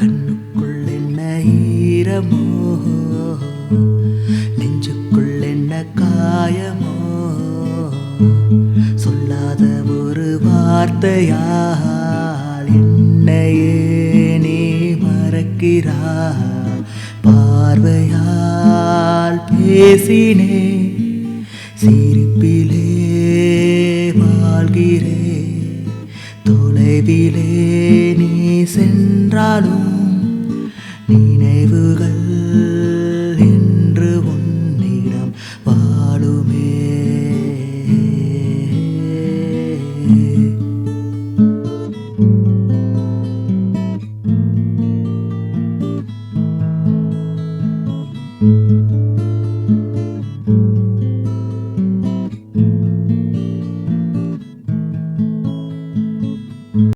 கண்ணுக்குள் என்ன ஈரமோ? நெஞ்சுக்குள் என்ன காயமோ? சொல்லாத ஒரு வார்த்தையால் என்னையே நீ மறக்கிறா? பார்வையால் பேசினே சிரிப்பிலே வாழ்கிறே. தொலைவிலே நீ சென்ற என்றாலும் நினைவுகள் என்று உன்னிடம் வாழுமே.